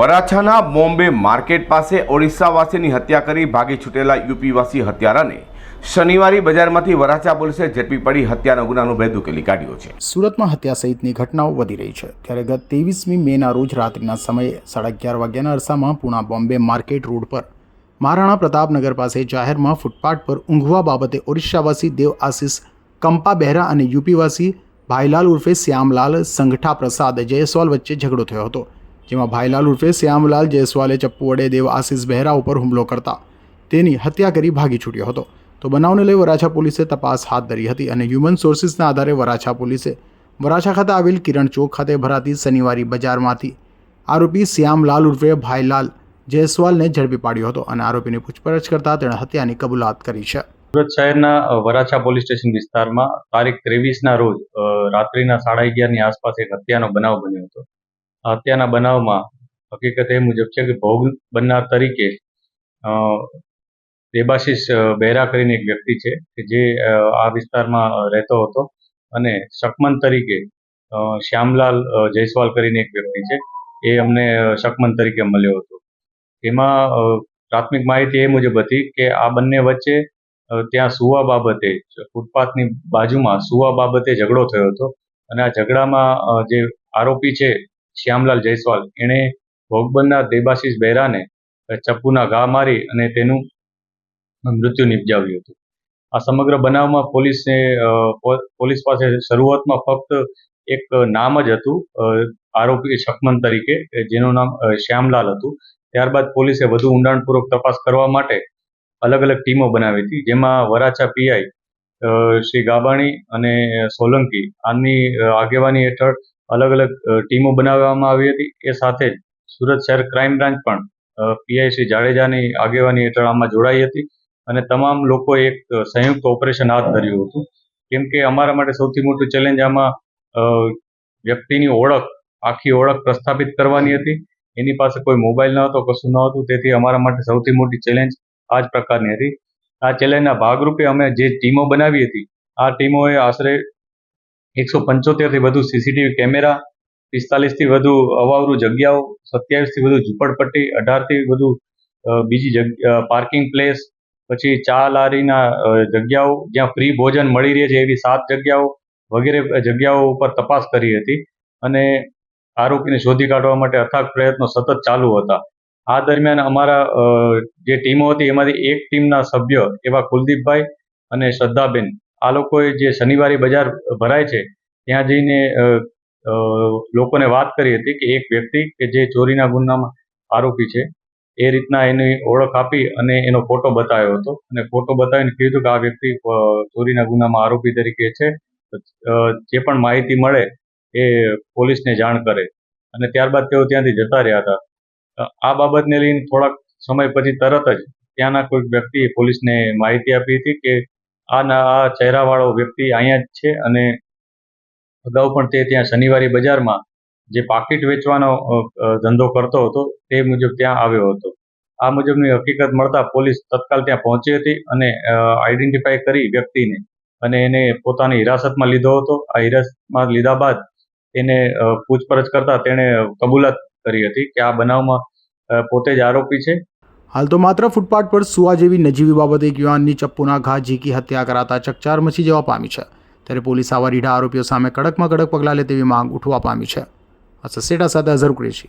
વરાછાના Bombay market પાસે ઓડિશાવાસીની હત્યા કરી ભાગી છૂટેલા યુપીવાસી હત્યારાને શનિવારી બજારમાંથી વરાછા પોલીસે ઝડપી પડી હત્યાનો ગુનાનો ભેદ ઉકેલી કાઢ્યો છે. સુરતમાં હત્યા સહિતની ઘટનાઓ વધી રહી છે. ત્યારે ગત ત્રેવીસમી મેના રોજ રાત્રિના સમયે સાડા અગિયાર વાગ્યાના અરસામાં પૂણા બોમ્બે માર્કેટ રોડ પર મહારાણા પ્રતાપનગર પાસે જાહેરમાં ફૂટપાથ પર ઊંઘવા બાબતે ઓડિશાવાસી દેવ આશીષ કંપા બહેરા અને યુપીવાસી ભાઈલાલ ઉર્ફે શ્યામલાલ સંગઠા પ્રસાદ જયસ્વાલ વચ્ચે ઝઘડો થયો હતો. જેમાં ભાઈલાલ ઉર્ફે શ્યામલાલ જયસ્વાલે, ચપ્પુ વડે, દેવ આશીષ બહેરા ઉપર હુમલો કરતા. તેની હત્યા કરી ભાગી છૂટ્યો હતો. તો બનાવને લઈ વરાછા પોલીસે તપાસ હાથ ધરી હતી અને હ્યુમન સોર્સિસના આધારે વરાછા પોલીસે વરાછા ખાતે આવેલ કિરણ ચોક ખાતે ભરાતી શનિવારી બજારમાંથી આરોપી શ્યામલાલ ઉર્ફે ભાઈલાલ જયસ્વાલને ઝડપી પાડ્યો હતો અને આરોપીની પૂછપરછ કરતા તેણે હત્યાની કબૂલાત કરી છે. સુરત શહેરના વરાછા પોલીસ સ્ટેશન વિસ્તારમાં તારીખ ત્રેવીસના રોજ રાત્રિના સાડા અગિયારની આસપાસ એક હત્યાનો બનાવ બન્યો હતો. હત્યાના બનાવમાં હકીકત એ મુજબ છે કે ભોગ બનનાર તરીકે દેબાશીષ બહેરા કરીને એક વ્યક્તિ છે કે જે આ વિસ્તારમાં રહેતો હતો અને શકમન તરીકે શ્યામલાલ જયસ્વાલ કરીને એક વ્યક્તિ છે. એ અમને શકમન તરીકે મળ્યો હતો. એમાં પ્રાથમિક માહિતી એ મુજબ હતી કે આ બંને વચ્ચે ત્યાં સુવા બાબતે ફૂટપાથની બાજુમાં સુવા બાબતે ઝઘડો થયો હતો અને આ ઝઘડામાં જે આરોપી છે શ્યામલાલ જયસ્વાલ. એણે ભોગબંધના દેબાશીષ બહેરાને ચપ્પુના ઘા મારી અને તેનું મૃત્યુ નિપજાવ્યું હતું. આ સમગ્ર બનાવમાં પોલીસને પોલીસ પાસે શરૂઆતમાં ફક્ત એક નામ જ હતું આરોપી શકમન તરીકે, જેનું નામ શ્યામલાલ હતું. ત્યારબાદ પોલીસે વધુ ઊંડાણપૂર્વક તપાસ કરવા માટે અલગ અલગ ટીમો બનાવી હતી, જેમાં વરાછા પીઆઈ શ્રી ગાબાણી અને સોલંકી. આની આગેવાની હેઠળ અલગ અલગ ટીમો બનાવવામાં આવી હતી. એ સાથે જ સુરત શહેર ક્રાઇમ બ્રાન્ચ પણ પીઆઈ શ્રી જાડેજાની આગેવાની હેઠળ આમાં જોડાઈ હતી અને તમામ લોકો એક સંયુક્ત ઓપરેશન હાથ ધર્યું હતું. કેમ કે અમારા માટે સૌથી મોટું ચેલેન્જ આમાં વ્યક્તિની ઓળખ, આખી ઓળખ પ્રસ્થાપિત કરવાની હતી. એની પાસે કોઈ મોબાઈલ ન હતો, કશું ન હતું. તેથી અમારા માટે સૌથી મોટી ચેલેન્જ આ જ પ્રકારની હતી. આ ચેલેન્જના ભાગરૂપે અમે જે ટીમો બનાવી હતી, આ ટીમોએ આશરે એકસો પંચોતેરથી વધુ સીસીટીવી કેમેરા, પિસ્તાલીસથી વધુ અવાવરું જગ્યાઓ, સત્યાવીસથી વધુ ઝૂંપડપટ્ટી, અઢારથી વધુ બીજી જગ્યા પાર્કિંગ પ્લેસ, પછી ચા લારીના જગ્યાઓ, જ્યાં ફ્રી ભોજન મળી રહે છે એવી સાત જગ્યાઓ વગેરે જગ્યાઓ ઉપર તપાસ કરી હતી અને આરોપીને શોધી કાઢવા માટે અથાગ પ્રયત્નો સતત ચાલુ હતા. આ દરમિયાન અમારા જે ટીમો હતી એમાંથી એક ટીમના સભ્ય એવા કુલદીપભાઈ અને શ્રદ્ધાબેન આ લોકોએ જે શનિવારી બજાર ભરાય છે, ત્યાં જઈને લોકોને વાત કરી હતી કે એક વ્યક્તિ કે જે ચોરીના ગુનામાં આરોપી છે, એ રીતના એની ઓળખ આપી અને એનો ફોટો બતાવ્યો હતો. અને ફોટો બતાવીને કીધું કે આ વ્યક્તિ ચોરીના ગુનામાં આરોપી તરીકે છે. જે પણ માહિતી મળે એ પોલીસને જાણ કરે. અને ત્યારબાદ તેઓ ત્યાંથી જતા રહ્યા હતા. આ બાબતને લઈને થોડાક સમય પછી તરત જ ત્યાંના કોઈક વ્યક્તિએ પોલીસને માહિતી આપી હતી કે આ ના આ ચહેરાવાળો વ્યક્તિ અહીંયા જ છે અને અગાઉ પણ તે ત્યાં શનિવારી બજારમાં જે પાકીટ વેચવાનો ધંધો કરતો હતો તે મુજબ ત્યાં આવ્યો હતો. આ મુજબની હકીકત મળતા પોલીસ તત્કાલ ત્યાં પહોંચી હતી અને આઈડેન્ટિફાઈ કરી વ્યક્તિને અને એને પોતાની હિરાસતમાં લીધો હતો. આ હિરાસતમાં લીધા બાદ એને પૂછપરછ કરતા તેણે કબૂલાત કરી હતી કે આ બનાવમાં પોતે જ આરોપી છે. હાલ તો માત્ર ફૂટપાથ પર સુવા જેવી નજીવી બાબતે એક યુવાનની ચપ્પુના ઘા ઝીકી હત્યા કરાતા ચકચાર મચી જવા પામી છે. ત્યારે પોલીસ આવા રીઢા આરોપીઓ સામે કડકમાં કડક પગલાં લે તેવી માંગ ઉઠવા પામી છે. આ સસેટા સાથે અઝર કુરેશી.